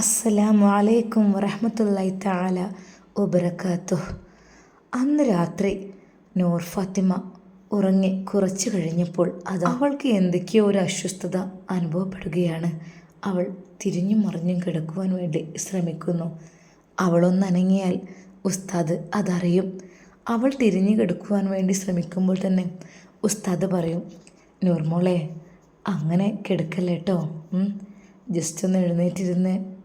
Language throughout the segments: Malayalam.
അസ്സലാമു അലൈക്കും വറഹമത്തല്ലായി താല വബറകാത്തു അന്ന് രാത്രി നൂർ ഫാത്തിമ ഉറങ്ങി കുറച്ചു കഴിഞ്ഞപ്പോൾ അത് അവൾക്ക് എന്തൊക്കെയോ ഒരു അസ്വസ്ഥത അനുഭവപ്പെടുകയാണ്. അവൾ തിരിഞ്ഞു മറിഞ്ഞും കിടക്കുവാൻ വേണ്ടി ശ്രമിക്കുന്നു. അവളൊന്നനങ്ങിയാൽ ഉസ്താദ് അതറിയും. അവൾ തിരിഞ്ഞു കിടക്കുവാൻ വേണ്ടി ശ്രമിക്കുമ്പോൾ തന്നെ ഉസ്താദ് പറയും നൂർമോളെ അങ്ങനെ കിടക്കല്ലേട്ടോ? ജസ്റ്റ് ഒന്ന് എഴുന്നേറ്റിരുന്ന്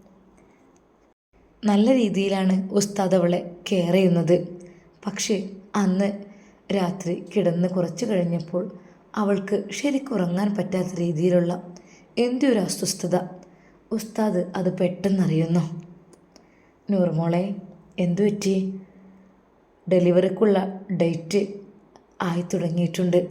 നല്ല രീതിയിലാണ് ഉസ്താദ് അവളെ കെയർ ചെയ്യുന്നത്. പക്ഷേ അന്ന് രാത്രി കിടന്ന് കുറച്ച് കഴിഞ്ഞപ്പോൾ അവൾക്ക് ശരിക്കുറങ്ങാൻ പറ്റാത്ത രീതിയിലുള്ള എന്തോ ഒരു അസ്വസ്ഥത. ഉസ്താദ് അത് പെട്ടെന്നറിയുന്നു. നൂർമോളെ എന്തു പറ്റി? ഡെലിവറിക്കുള്ള ഡേറ്റ് ആയി തുടങ്ങിയിട്ടുണ്ട്.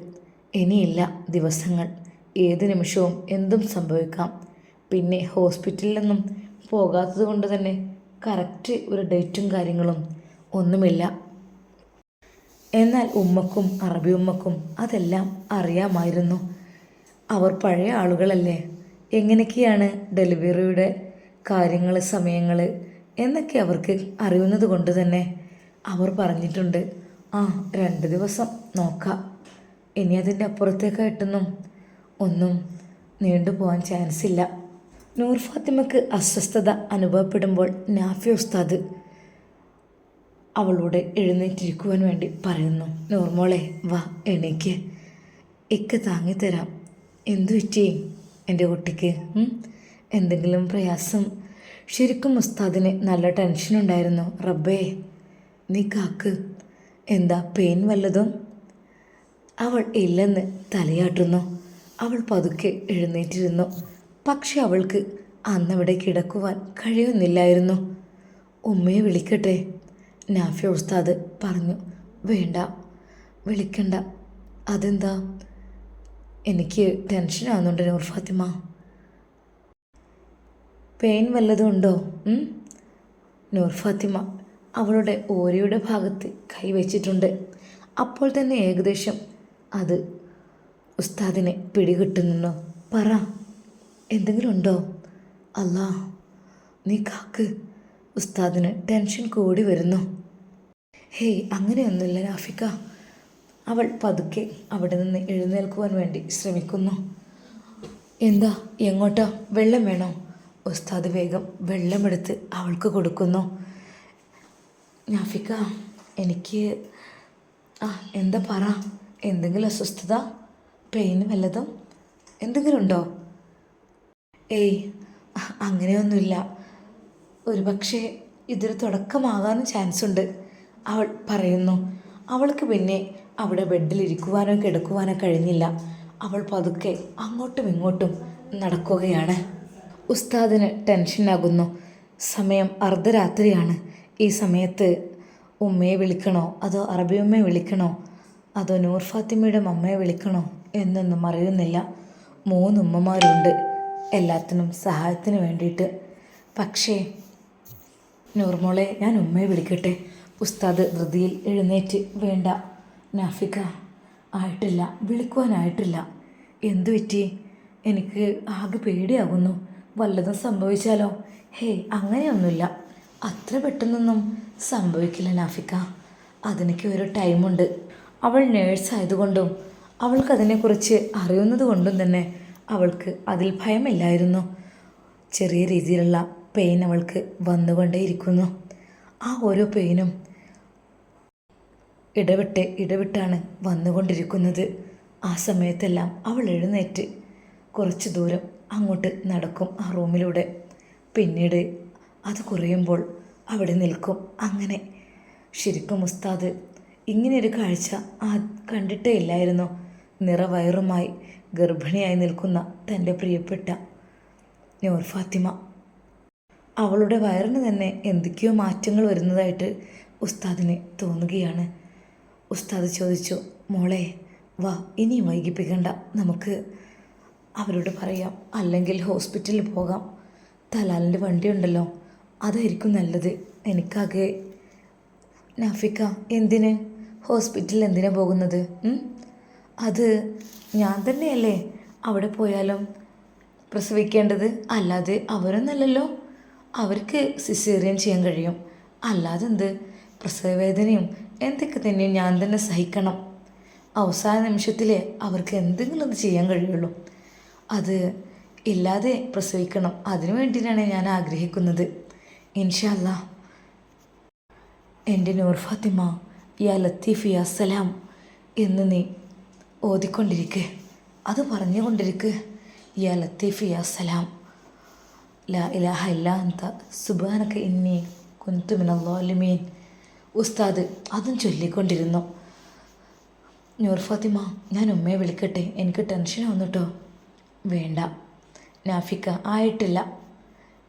ഇനിയില്ല ദിവസങ്ങൾ. ഏത് നിമിഷവും എന്തും സംഭവിക്കാം. പിന്നെ ഹോസ്പിറ്റലിൽ നിന്നും പോകാത്തത് കൊണ്ട് തന്നെ കറക്റ്റ് ഒരു ഡേറ്റും കാര്യങ്ങളും ഒന്നുമില്ല. എന്നാൽ ഉമ്മക്കും അറബി ഉമ്മക്കും അതെല്ലാം അറിയാമായിരുന്നു. അവർ പഴയ ആളുകളല്ലേ? എങ്ങനെയൊക്കെയാണ് ഡെലിവറിയുടെ കാര്യങ്ങൾ സമയങ്ങൾ എന്നൊക്കെ അവർക്ക് അറിയുന്നത് കൊണ്ട് തന്നെ അവർ പറഞ്ഞിട്ടുണ്ട്. ആ രണ്ട് ദിവസം നോക്കാം. ഇനി അതിന്റെ അപ്പുറത്തേക്കായിട്ടൊന്നും ഒന്നും നീണ്ടു പോകാൻ ചാൻസ് ഇല്ല. നൂർ ഫാത്തിമക്ക് അസ്വസ്ഥത അനുഭവപ്പെടുമ്പോൾ നാഫി ഉസ്താദ് അവളോട് എഴുന്നേറ്റിരിക്കുവാൻ വേണ്ടി പറയുന്നു നൂർമോളെ വാ എണീക്ക്. ഇക്ക താങ്ങിത്തരാം. എന്തു പറ്റി? എന്റെ കുട്ടിക്ക് എന്തെങ്കിലും പ്രയാസം? ശരിക്കും ഉസ്താദിന് നല്ല ടെൻഷൻ ഉണ്ടായിരുന്നു. റബ്ബേ നീ കാക്ക്. എന്താ പെയിൻ വല്ലതും? അവൾ ഇല്ലെന്ന് തലയാട്ടുന്നു. അവൾ പതുക്കെ എഴുന്നേറ്റിരുന്നു. പക്ഷെ അവൾക്ക് അന്നവിടെ കിടക്കുവാൻ കഴിയുന്നില്ലായിരുന്നു. ഉമ്മയെ വിളിക്കട്ടെ നാഫി ഉസ്താദ് പറഞ്ഞു. വേണ്ട വിളിക്കണ്ട. അതെന്താ? എനിക്ക് ടെൻഷനാകുന്നുണ്ട് നൂർ ഫാത്തിമ. പെയിൻ വല്ലതും ഉണ്ടോ? നൂർ ഫാത്തിമ അവളുടെ ഓരയുടെ ഭാഗത്ത് കൈവച്ചിട്ടുണ്ട് അപ്പോൾ തന്നെ ഏകദേശം അത് ഉസ്താദിനെ പിടികിട്ടുന്നു. പറ. എന്തെങ്കിലും ഉണ്ടോ? അല്ലാ നീ കാക്ക്. ഉസ്താദിന് ടെൻഷൻ കൂടി വരുന്നു. ഹേയ് അങ്ങനെയൊന്നുമില്ല രാഫിക്ക. അവൾ പതുക്കെ അവിടെ നിന്ന് എഴുന്നേൽക്കുവാൻ വേണ്ടി ശ്രമിക്കുന്നു. എന്താ എങ്ങോട്ടാ? വെള്ളം വേണോ? ഉസ്താദ് വേഗം വെള്ളമെടുത്ത് അവൾക്ക് കൊടുക്കുന്നു. നാഫിക്ക എനിക്ക് ആ എന്താ പറ? എന്തെങ്കിലും അസ്വസ്ഥത? പെയിൻ വല്ലതും? എന്തെങ്കിലും ഉണ്ടോ? ഏയ് അങ്ങനെയൊന്നുമില്ല. ഒരു പക്ഷേ ഇതൊരു തുടക്കമാകാനും ചാൻസ് ഉണ്ട് അവൾ പറയുന്നു അവൾക്ക് പിന്നെ അവിടെ ബെഡിൽ ഇരിക്കുവാനോ കിടക്കുവാനോ കഴിഞ്ഞില്ല. അവൾ പതുക്കെ അങ്ങോട്ടും ഇങ്ങോട്ടും നടക്കുകയാണ്. ഉസ്താദിന് ടെൻഷനാകുന്നു. സമയം അർദ്ധരാത്രിയാണ്. ഈ സമയത്ത് ഉമ്മയെ വിളിക്കണോ? അതോ അറബി ഉമ്മയെ വിളിക്കണോ? അതോ നൂർ ഫാത്തിമയുടെ മമ്മയെ വിളിക്കണോ? എന്നൊന്നും അറിയുന്നില്ല. മൂന്ന് ഉമ്മമാരുണ്ട് എല്ലാത്തിനും സഹായത്തിന് വേണ്ടിയിട്ട്. പക്ഷേ നൂർമോളെ ഞാൻ ഉമ്മയെ വിളിക്കട്ടെ. ഉസ്താദ് ധൃതിയിൽ എഴുന്നേറ്റ് വേണ്ട നാഫിക ആയിട്ടില്ല വിളിക്കുവാനായിട്ടില്ല. എന്തു പറ്റി? എനിക്ക് ആകെ പേടിയാകുന്നു. വല്ലതും സംഭവിച്ചാലോ? ഹേ അങ്ങനെയൊന്നുമില്ല. അത്ര പെട്ടെന്നൊന്നും സംഭവിക്കില്ല നാഫിക്ക. അതിനൊക്കെ ഒരു ടൈമുണ്ട്. അവൾ നേഴ്സ് ആയതുകൊണ്ടും അവൾക്ക് അതിനെക്കുറിച്ച് അറിയുന്നത് കൊണ്ടും തന്നെ അവൾക്ക് അതിൽ ഭയമില്ലായിരുന്നു. ചെറിയ രീതിയിലുള്ള പെയിൻ അവൾക്ക് വന്നുകൊണ്ടേയിരിക്കുന്നു. ആ ഓരോ പെയിനും ഇടവിട്ട് ഇടവിട്ടാണ് വന്നുകൊണ്ടിരിക്കുന്നത്. ആ സമയത്തെല്ലാം അവൾ എഴുന്നേറ്റ് കുറച്ച് ദൂരം അങ്ങോട്ട് നടക്കും ആ റൂമിലൂടെ. പിന്നീട് അത് കുറയുമ്പോൾ അവിടെ നിൽക്കും. അങ്ങനെ ശരിക്കും ഉസ്താദ് ഇങ്ങനെയൊരു കാഴ്ച ആ കണ്ടിട്ടേ ഇല്ലായിരുന്നു. നിറവയറുമായി ഗർഭിണിയായി നിൽക്കുന്ന തന്റെ പ്രിയപ്പെട്ട നൂർ ഫാത്തിമ. അവളുടെ വയറിന് തന്നെ എന്തൊക്കെയോ മാറ്റങ്ങൾ വരുന്നതായിട്ട് ഉസ്താദിന് തോന്നുകയാണ്. ഉസ്താദ് ചോദിച്ചു മോളെ വാ ഇനി വൈകിപ്പിക്കണ്ട. നമുക്ക് അവരോട് പറയാം. അല്ലെങ്കിൽ ഹോസ്പിറ്റലിൽ പോകാം. തലാലിന്റെ വണ്ടിയുണ്ടല്ലോ. അതായിരിക്കും നല്ലത്. എനിക്കാകെ നാഫിക്ക എന്തിന്? ഹോസ്പിറ്റലിൽ എന്തിനാണ് പോകുന്നത്? അത് ഞാൻ തന്നെയല്ലേ അവിടെ പോയാലും പ്രസവിക്കേണ്ടത്? അല്ലാതെ അവരൊന്നല്ലല്ലോ. അവർക്ക് സിസേറിയൻ ചെയ്യാൻ കഴിയും. അല്ലാതെ എന്ത്? പ്രസവവേദനയും എന്തൊക്കെ തന്നെയും ഞാൻ തന്നെ സഹിക്കണം. അവസാന നിമിഷത്തിൽ അവർക്ക് എന്തെങ്കിലും ഒന്ന് ചെയ്യാൻ കഴിയുള്ളൂ. അത് ഇല്ലാതെ പ്രസവിക്കണം. അതിനു വേണ്ടിയിട്ടാണ് ഞാൻ ആഗ്രഹിക്കുന്നത്. ഇൻഷല്ല എന്റെ നൂർ ഫാത്തിമ യാ ലത്തീഫ് യാ സലാം എന്ന് നീ ഓതിക്കൊണ്ടിരിക്കെ. അത് പറഞ്ഞുകൊണ്ടിരിക്ക്. യാ ലത്തീഫ് യാ സലാം. ലാ ഇലാഹ ഇല്ല അന്ത. സുബാനക്ക ഇന്നി കുന്തുമിനല്ലോലിമീൻ ഉസ്താദ് അതും ചൊല്ലിക്കൊണ്ടിരുന്നു. നൂർ ഫാത്തിമ ഞാൻ ഉമ്മയെ വിളിക്കട്ടെ. എനിക്ക് ടെൻഷൻ കേട്ടോ വേണ്ട. നാഫിക്ക ആയിട്ടില്ല.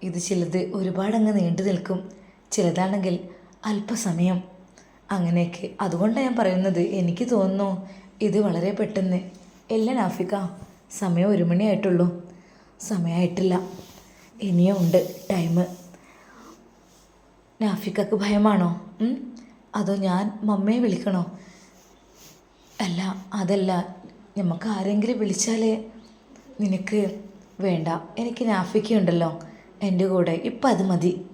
ഇത് ചിലത് ഒരുപാടങ്ങ് നീണ്ടു നിൽക്കും. ചിലതാണെങ്കിൽ അല്പസമയം. അങ്ങനെയൊക്കെ. അതുകൊണ്ടാണ് ഞാൻ പറയുന്നത്. എനിക്ക് തോന്നുന്നു ഇത് വളരെ പെട്ടെന്ന്. ഇല്ല നാഫിക്ക. സമയം ഒരു മണിയായിട്ടുള്ളൂ. സമയമായിട്ടില്ല ഇനിയും ഉണ്ട് ടൈം നാഫിക്കക്ക് ഭയമാണോ? അതോ ഞാൻ മമ്മയെ വിളിക്കണോ? അല്ല അതല്ല. നമുക്ക് ആരെങ്കിലും വിളിച്ചാലേ. നിനക്ക് വേണ്ട. എനിക്ക് നാഫിക്കുണ്ടല്ലോ എന്റെ കൂടെ. ഇപ്പം അത് മതി.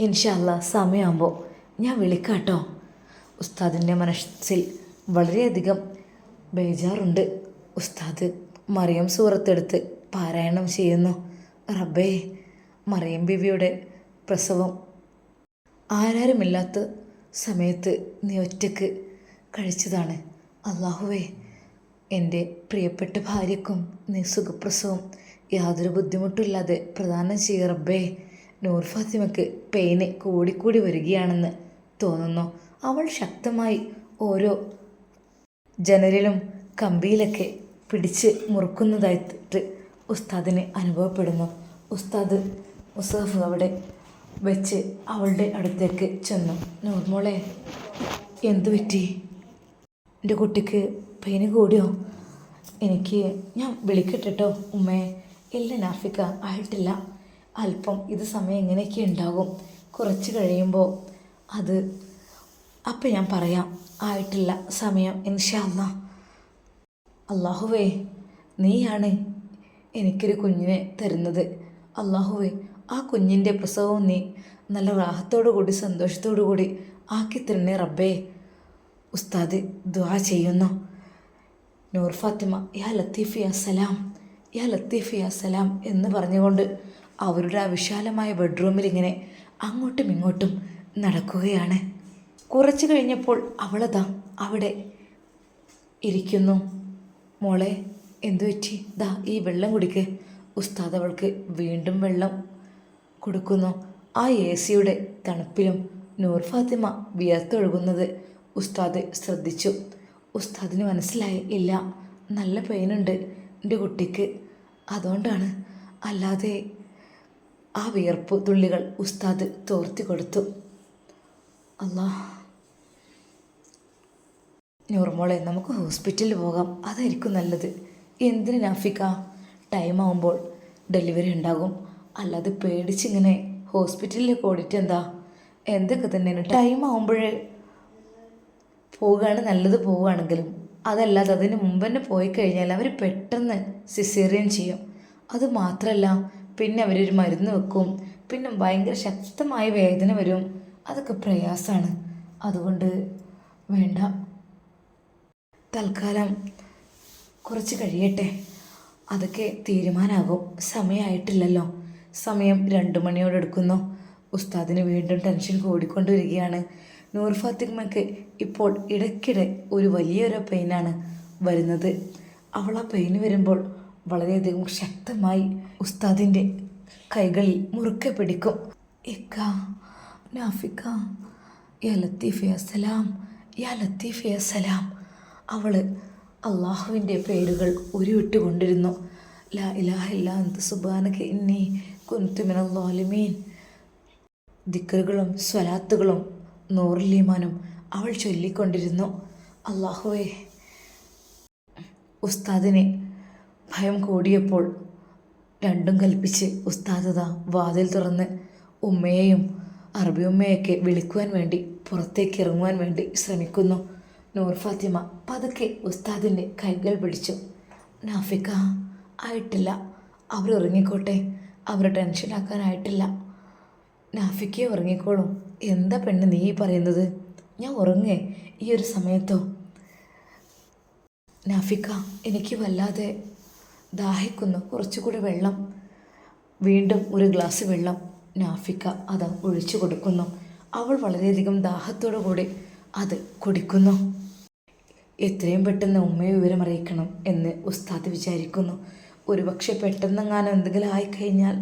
ഇൻഷല്ല സമയമാകുമ്പോൾ ഞാൻ വിളിക്കാട്ടോ. ഉസ്താദിന്റെ മനസ്സിൽ വളരെയധികം ബേജാറുണ്ട്. ഉസ്താദ് മറിയം സൂറത്തെടുത്ത് പാരായണം ചെയ്യുന്നു. റബ്ബേ മറിയം ബിവിയുടെ പ്രസവം. ആരാരുമില്ലാത്ത സമയത്ത് നീ ഒറ്റയ്ക്ക് കഴിച്ചതാണ്. അള്ളാഹുവേ എന്റെ പ്രിയപ്പെട്ട ഭാര്യക്കും നീ സുഖപ്രസവം. യാതൊരു ബുദ്ധിമുട്ടില്ലാതെ പ്രദാനം ചെയ്യ റബ്ബേ. നൂർ ഫാത്തിമയ്ക്ക് പെയിന് കൂടിക്കൂടി വരികയാണെന്ന് തോന്നുന്നു. അവൾ ശക്തമായി ഓരോ ജനലിലും കമ്പിയിലൊക്കെ പിടിച്ച് മുറുക്കുന്നതായിട്ട് ഉസ്താദിന് അനുഭവപ്പെടുന്നു. ഉസ്താദ് മുസാഫ് അവിടെ വെച്ച് അവളുടെ അടുത്തേക്ക് ചെന്നു. നോർമോളെ എന്തു പറ്റി? എന്റെ കുട്ടിക്ക് പെയിന് കൂടിയോ? എനിക്ക് ഞാൻ വിളിക്കട്ടെട്ടോ ഉമ്മയെ ഉമ്മേ. ഇല്ല നാഫിക്ക ആയിട്ടില്ല. അല്പം ഇത് സമയം എങ്ങനെയൊക്കെ ഉണ്ടാകും? കുറച്ച് കഴിയുമ്പോൾ അത് അപ്പം ഞാൻ പറയാം ആയിട്ടില്ല സമയം ഇൻഷാല്ല അള്ളാഹുവേ നീയാണ് എനിക്കൊരു കുഞ്ഞിനെ തരുന്നത്. അള്ളാഹുവേ ആ കുഞ്ഞിന്റെ പ്രസവവും നീ നല്ല റാഹത്തോടു കൂടി സന്തോഷത്തോടു കൂടി ആക്കി തരണേ റബ്ബേ. ഉസ്താദ് ദുആ ചെയ്യുന്നു. നൂർ ഫാത്തിമ യാ ലത്തീഫ് യാ സലാം യാ ലത്തീഫ് യാ സലാം എന്ന് പറഞ്ഞുകൊണ്ട് അവരുടെ ആ വിശാലമായ ബെഡ്റൂമിൽ ഇങ്ങനെ അങ്ങോട്ടും ഇങ്ങോട്ടും നടക്കുകയാണ്. കുറച്ച് കഴിഞ്ഞപ്പോൾ അവളതാ അവിടെ ഇരിക്കുന്നു. മോളെ എന്തു പറ്റി? ദാ ഈ വെള്ളം കുടിക്ക്. ഉസ്താദ് അവൾക്ക് വീണ്ടും വെള്ളം കൊടുക്കുന്നു. ആ എ സിയുടെ തണുപ്പിലും നൂർ ഫാത്തിമ വിയർത്തൊഴുകുന്നത് ഉസ്താദ് ശ്രദ്ധിച്ചു. ഉസ്താദിന് മനസ്സിലായി ഇല്ല നല്ല പെയിനുണ്ട് എന്റെ കുട്ടിക്ക്. അതുകൊണ്ടാണ് അല്ലാതെ ആ വിയർപ്പ് തുള്ളികൾ ഉസ്താദ് തോർത്തി കൊടുത്തു. അല്ലാ നൂർമോളെ നമുക്ക് ഹോസ്പിറ്റലിൽ പോകാം. അതായിരിക്കും നല്ലത്. എന്തിന് നാഫിക്ക? ടൈം ആവുമ്പോൾ ഡെലിവറി ഉണ്ടാകും. അല്ലാതെ പേടിച്ചിങ്ങനെ ഹോസ്പിറ്റലിലേക്ക് ഓടിയിട്ട് എന്താ? എന്തൊക്കെ തന്നെയാണ്? ടൈം ആവുമ്പോഴേ പോവുകയാണ് നല്ലത് പോവുകയാണെങ്കിലും. അതല്ലാതെ അതിന് മുമ്പ് തന്നെ പോയി കഴിഞ്ഞാൽ അവർ പെട്ടെന്ന് സിസേറിയൻ ചെയ്യും. അത് മാത്രമല്ല പിന്നെ അവരൊരു മരുന്ന് വെക്കും. പിന്നെ ഭയങ്കര ശക്തമായ വേദന വരും. അതൊക്കെ പ്രയാസമാണ്. അതുകൊണ്ട് വേണ്ട. തൽക്കാലം കുറച്ച് കഴിയട്ടെ. അതൊക്കെ തീരുമാനമാകും സമയമായിട്ടില്ലല്ലോ സമയം രണ്ട് മണിയോട് എടുക്കുന്നു. ഉസ്താദിന് വീണ്ടും ടെൻഷൻ കൂടിക്കൊണ്ടിരിക്കുകയാണ്. നൂർ ഫാത്തിമയ്ക്ക് ഇപ്പോൾ ഇടയ്ക്കിടെ ഒരു വലിയൊരു പെയിനാണ് വരുന്നത്. അവൾ ആ പെയിന് വരുമ്പോൾ വളരെയധികം ശക്തമായി ഉസ്താദിന്റെ കൈകളിൽ മുറുക്കെ പിടിക്കും. ഇക്ക നാഫിക്ക യാ ലത്തീഫ് യാ സലാം യാ ലത്തീഫ് യാ സലാം. അവൾ അള്ളാഹുവിന്റെ പേരുകൾ ഉരുവിട്ടുകൊണ്ടിരുന്നു. ലാ ഇലാഹ ഇല്ലാ അന്ത സുബാനക ഇന്നി കുന്തുമിനല്ലാലിമീൻ ദിക്കറുകളും സ്വലാത്തുകളും നൂറുലീമാനും അവൾ ചൊല്ലിക്കൊണ്ടിരുന്നു. അള്ളാഹുവേ ഉസ്താദിനെ ഭയം കൂടിയപ്പോൾ രണ്ടും കൽപ്പിച്ച് ഉസ്താദത വാതിൽ തുറന്ന് ഉമ്മയെയും അറബി ഉമ്മയൊക്കെ വിളിക്കുവാൻ വേണ്ടി പുറത്തേക്ക് ഇറങ്ങുവാൻ വേണ്ടി ശ്രമിക്കുന്നു. നൂർ ഫാത്തിമ പതുക്കെ ഉസ്താദിന്റെ കൈകൾ പിടിച്ചു. നാഫിക്ക ആയിട്ടില്ല. അവർ ഉറങ്ങിക്കോട്ടെ. അവർ ടെൻഷനാക്കാനായിട്ടില്ല നാഫിക്കെ ഉറങ്ങിക്കോളും. എന്താ പെണ്ണ് നീ പറയുന്നത്? ഞാൻ ഉറങ്ങേ ഈ ഒരു സമയത്തോ? നാഫിക്ക എനിക്ക് വല്ലാതെ ദാഹിക്കുന്നു. കുറച്ചുകൂടി വെള്ളം. വീണ്ടും ഒരു ഗ്ലാസ് വെള്ളം. നാഫിക്ക അത് ഒഴിച്ചു കൊടുക്കുന്നു. അവൾ വളരെയധികം ദാഹത്തോടു കൂടി അത് കുടിക്കുന്നു. എത്രയും പെട്ടെന്ന് ഉമ്മയെ വിവരം അറിയിക്കണം എന്ന് ഉസ്താദ് വിചാരിക്കുന്നു. ഒരുപക്ഷെ പെട്ടെന്നെങ്ങാനും എന്തെങ്കിലും ആയിക്കഴിഞ്ഞാൽ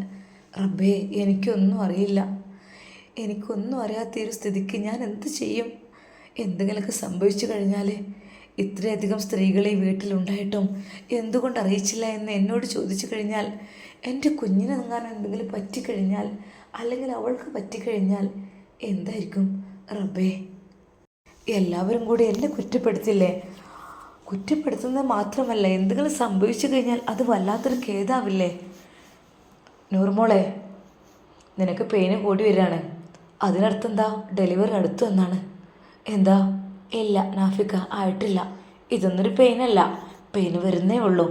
റബ്ബേ എനിക്കൊന്നും അറിയില്ല. എനിക്കൊന്നും അറിയാത്ത ഒരു സ്ഥിതിക്ക് ഞാൻ എന്ത് ചെയ്യും? എന്തെങ്കിലുമൊക്കെ സംഭവിച്ചു കഴിഞ്ഞാൽ ഇത്രയധികം സ്ത്രീകളെ വീട്ടിലുണ്ടായിട്ടും എന്തുകൊണ്ട് അറിയിച്ചില്ല എന്ന് എന്നോട് ചോദിച്ചു കഴിഞ്ഞാൽ എന്റെ കുഞ്ഞിനെങ്ങാനും എന്തെങ്കിലും പറ്റിക്കഴിഞ്ഞാൽ അല്ലെങ്കിൽ അവൾക്ക് പറ്റിക്കഴിഞ്ഞാൽ എന്തായിരിക്കും? റബ്ബേ എല്ലാവരും കൂടി എന്നെ കുറ്റപ്പെടുത്തില്ലേ? കുറ്റപ്പെടുത്തുന്നത് മാത്രമല്ല എന്തെങ്കിലും സംഭവിച്ചു കഴിഞ്ഞാൽ അത് വല്ലാത്തൊരു ഖേദാവില്ലേ? നൂർമോളെ നിനക്ക് പെയിന് കൂടി വരികയാണ്. അതിനർത്ഥം എന്താ? ഡെലിവറി അടുത്തു എന്നാണ്. എന്താ? ഇല്ല നാഫിക്ക ആയിട്ടില്ല. ഇതൊന്നൊരു പെയിനല്ല. പെയിന് വരുന്നേ ഉള്ളൂ.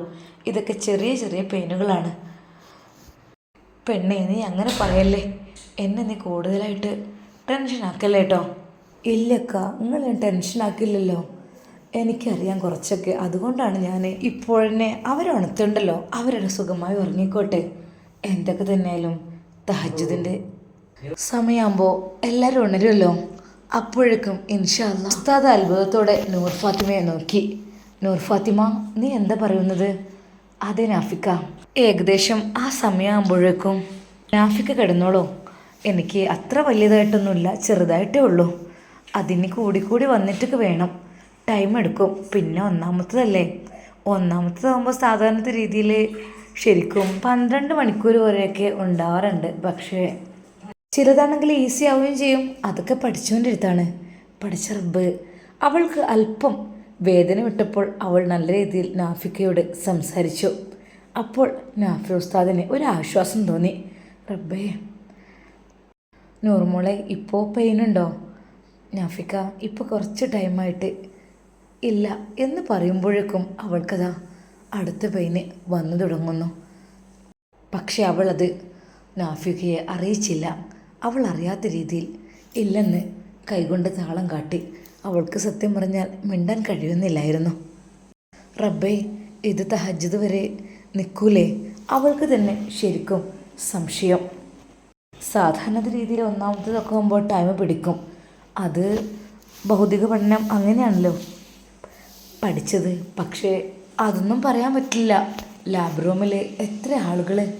ഇതൊക്കെ ചെറിയ ചെറിയ പെയിനുകളാണ്. പെണ്ണേ നീ അങ്ങനെ പറയല്ലേ? എന്നെ നീ കൂടുതലായിട്ട് ടെൻഷൻ ആക്കല്ലേട്ടോ ഇല്ലക്ക നിങ്ങൾ ടെൻഷൻ ആക്കില്ലല്ലോ എനിക്കറിയാം കുറച്ചൊക്കെ. അതുകൊണ്ടാണ് ഞാൻ ഇപ്പോഴെന്നെ അവരുണത്തുണ്ടല്ലോ അവരുടെ സുഖമായി ഉറങ്ങിക്കോട്ടെ. എന്തൊക്കെ തന്നെയായാലും തഹജുദിന്റെ സമയമാകുമ്പോൾ എല്ലാവരും ഉണരുമല്ലോ. അപ്പോഴേക്കും ഇൻഷാല്ല ഉസ്താദ് അത്ഭുതത്തോടെ നൂർ ഫാത്തിമയെ നോക്കി. നൂർ ഫാത്തിമ നീ എന്താ പറയുന്നത്? അതെ നാഫിക്ക. ഏകദേശം ആ സമയമാകുമ്പോഴേക്കും നാഫിക്ക കിടന്നോളൂ. എനിക്ക് അത്ര വലിയതായിട്ടൊന്നുമില്ല. ചെറുതായിട്ടേ ഉള്ളൂ. അതിന് കൂടിക്കൂടി വന്നിട്ടൊക്കെ വേണം. ടൈം എടുക്കും. പിന്നെ ഒന്നാമത്തതല്ലേ? ഒന്നാമത്തതാകുമ്പോൾ സാധാരണ രീതിയിൽ ശരിക്കും പന്ത്രണ്ട് മണിക്കൂർ വരെയൊക്കെ ഉണ്ടാവാറുണ്ട്. പക്ഷേ ചിലതാണെങ്കിൽ ഈസി ആവുകയും ചെയ്യും. അതൊക്കെ പഠിച്ചുകൊണ്ടിരുത്താണ് പഠിച്ച റബ്ബ് അവൾക്ക് അല്പം വേദന വിട്ടപ്പോൾ അവൾ നല്ല രീതിയിൽ നാഫിക്കയോട് സംസാരിച്ചു. അപ്പോൾ നാഫി ഉസ്താദിന് ഒരു ആശ്വാസം തോന്നി. റബ്ബേ നൂർമോളെ ഇപ്പോൾ പെയിനുണ്ടോ നാഫിക്ക ഇപ്പോൾ കുറച്ച് ടൈമായിട്ട് ഇല്ല എന്ന് പറയുമ്പോഴേക്കും അവൾക്കതാ അടുത്ത പെയിന് വന്നു തുടങ്ങുന്നു. പക്ഷെ അവളത് നാഫിക്കയെ അറിയിച്ചില്ല. അവൾ അറിയാത്ത രീതിയിൽ ഇല്ലെന്ന് കൈകൊണ്ട് താളം കാട്ടി അവൾക്ക് സത്യം പറഞ്ഞാൽ മിണ്ടാൻ കഴിയുന്നില്ലായിരുന്നു. റബ്ബേ ഇത് തഹജ്ജുദ് വരെ നിൽക്കൂലേ അവൾക്ക് തന്നെ ശരിക്കും സംശയം. സാധാരണ രീതിയിൽ ഒന്നാമത്തതൊക്കെ ആകുമ്പോൾ ടൈം പിടിക്കും. അത് ഭൗതിക പഠനം അങ്ങനെയാണല്ലോ. പഠിച്ചത്. പക്ഷേ അതൊന്നും പറയാൻ പറ്റില്ല. ലാബ് റൂമിൽ എത്ര ആളുകൾ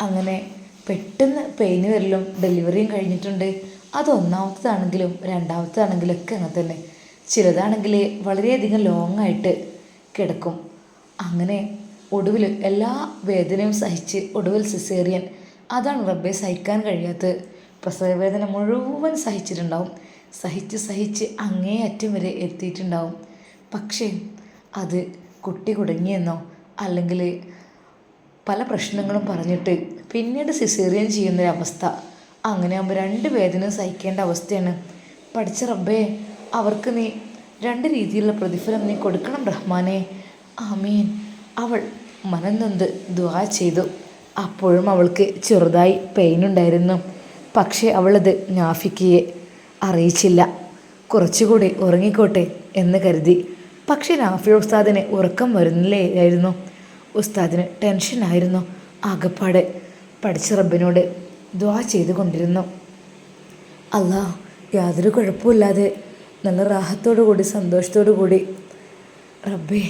അങ്ങനെ പെട്ടെന്ന് പെയിന് വരലും ഡെലിവറിയും കഴിഞ്ഞിട്ടുണ്ട്. അത് ഒന്നാമത്തതാണെങ്കിലും രണ്ടാമത്തതാണെങ്കിലും ഒക്കെ അങ്ങനെ തന്നെ. ചിലതാണെങ്കിൽ വളരെയധികം ലോങ് ആയിട്ട് കിടക്കും. അങ്ങനെ ഒടുവിൽ എല്ലാ വേദനയും സഹിച്ച് ഒടുവിൽ സിസേറിയൻ അതാണ് റബ്ബെ സഹിക്കാൻ കഴിയാത്തത് പ്രസവവേദന മുഴുവൻ സഹിച്ചിട്ടുണ്ടാവും. സഹിച്ച് സഹിച്ച് അങ്ങേയറ്റം വരെ എത്തിയിട്ടുണ്ടാവും. പക്ഷേ അത് കുട്ടി കുടുങ്ങിയെന്നോ അല്ലെങ്കിൽ പല പ്രശ്നങ്ങളും പറഞ്ഞിട്ട് പിന്നീട് സിസേറിയൻ ചെയ്യുന്നൊരവസ്ഥ. അങ്ങനെ ആകുമ്പോൾ രണ്ട് വേദന സഹിക്കേണ്ട അവസ്ഥയാണ്. പഠിച്ച റബ്ബേ അവർക്ക് നീ രണ്ട് രീതിയിലുള്ള പ്രതിഫലം നീ കൊടുക്കണം റഹ്മാനെ. ആമീൻ. അവൾ മനം നൊന്ത് ദുആ ചെയ്തു. അപ്പോഴും അവൾക്ക് ചെറുതായി പെയിൻ ഉണ്ടായിരുന്നു. പക്ഷേ അവളത് നാഫിക്കയെ അറിയിച്ചില്ല. കുറച്ചുകൂടി ഉറങ്ങിക്കോട്ടെ എന്ന് കരുതി. പക്ഷേ റാഫി ഉസ്താദിന് ഉറക്കം വരുന്നില്ലായിരുന്നു ഉസ്താദിന് ടെൻഷനായിരുന്നു ആകപ്പാട് പഠിച്ച റബ്ബിനോട് ദ്വാ ചെയ്തുകൊണ്ടിരുന്നു. അല്ലാ യാതൊരു കുഴപ്പമില്ലാതെ നല്ല റാഹത്തോടു കൂടി സന്തോഷത്തോടു കൂടി. റബ്ബേ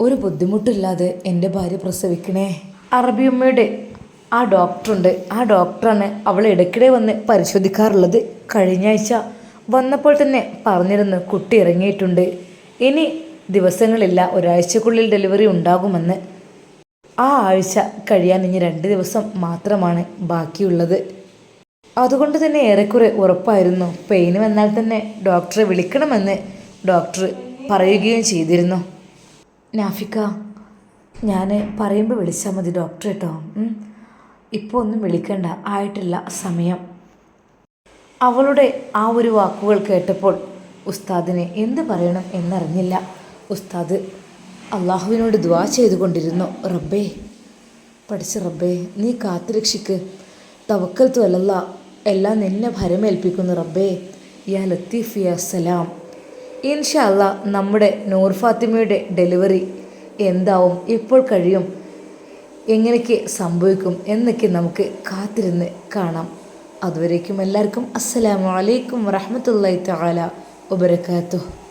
ഒരു ബുദ്ധിമുട്ടില്ലാതെ എന്റെ ഭാര്യ പ്രസവിക്കണേ. അറബിയമ്മയുടെ ആ ഡോക്ടറുണ്ട് ആ ഡോക്ടറാണ് അവളെ ഇടയ്ക്കിടെ വന്ന് പരിശോധിക്കാറുള്ളത് കഴിഞ്ഞ ആഴ്ച. വന്നപ്പോൾ തന്നെ പറഞ്ഞിരുന്നു കുട്ടി ഇറങ്ങിയിട്ടുണ്ട്. ഇനി ദിവസങ്ങളില്ല ഒരാഴ്ചക്കുള്ളിൽ ഡെലിവറി ഉണ്ടാകുമെന്ന്. ആ ആഴ്ച കഴിയാൻ ഇനി രണ്ട് ദിവസം മാത്രമാണ് ബാക്കിയുള്ളത്. അതുകൊണ്ട് തന്നെ ഏറെക്കുറെ ഉറപ്പായിരുന്നു. പെയിന് വന്നാൽ തന്നെ ഡോക്ടറെ വിളിക്കണമെന്ന് ഡോക്ടർ പറയുകയും ചെയ്തിരുന്നു. നാഫിക്ക ഞാൻ പറയുമ്പോൾ വിളിച്ചാൽ മതി ഡോക്ടർ കേട്ടോ ഇപ്പോൾ ഒന്നും വിളിക്കേണ്ട. ആയിട്ടില്ല സമയം. അവളുടെ ആ ഒരു വാക്കുകൾ കേട്ടപ്പോൾ ഉസ്താദിനെ എന്ത് പറയണം എന്നറിഞ്ഞില്ല. ഉസ്താദ് അള്ളാഹുവിനോട് ദ്വാ ചെയ്തുകൊണ്ടിരുന്നു. റബ്ബേ പഠിച്ച റബ്ബേ നീ കാത്തുരക്ഷിക്ക് തവക്കൽത്തു അലല്ല എല്ലാം നിന്നെ ഭരമേൽപ്പിക്കുന്നു റബ്ബേ. യാ ലത്തീഫ് യാ സലാം. ഇൻഷല്ല നമ്മുടെ നൂർ ഫാത്തിമയുടെ ഡെലിവറി എന്താവും എപ്പോൾ കഴിയും. എങ്ങനെയൊക്കെ സംഭവിക്കും എന്നൊക്കെ നമുക്ക് കാത്തിരുന്ന് കാണാം. അതുവരേക്കും എല്ലാവർക്കും അസ്സലാമു അലൈക്കും വറഹമത്തല്ലാ തആല വബറകാതുഹു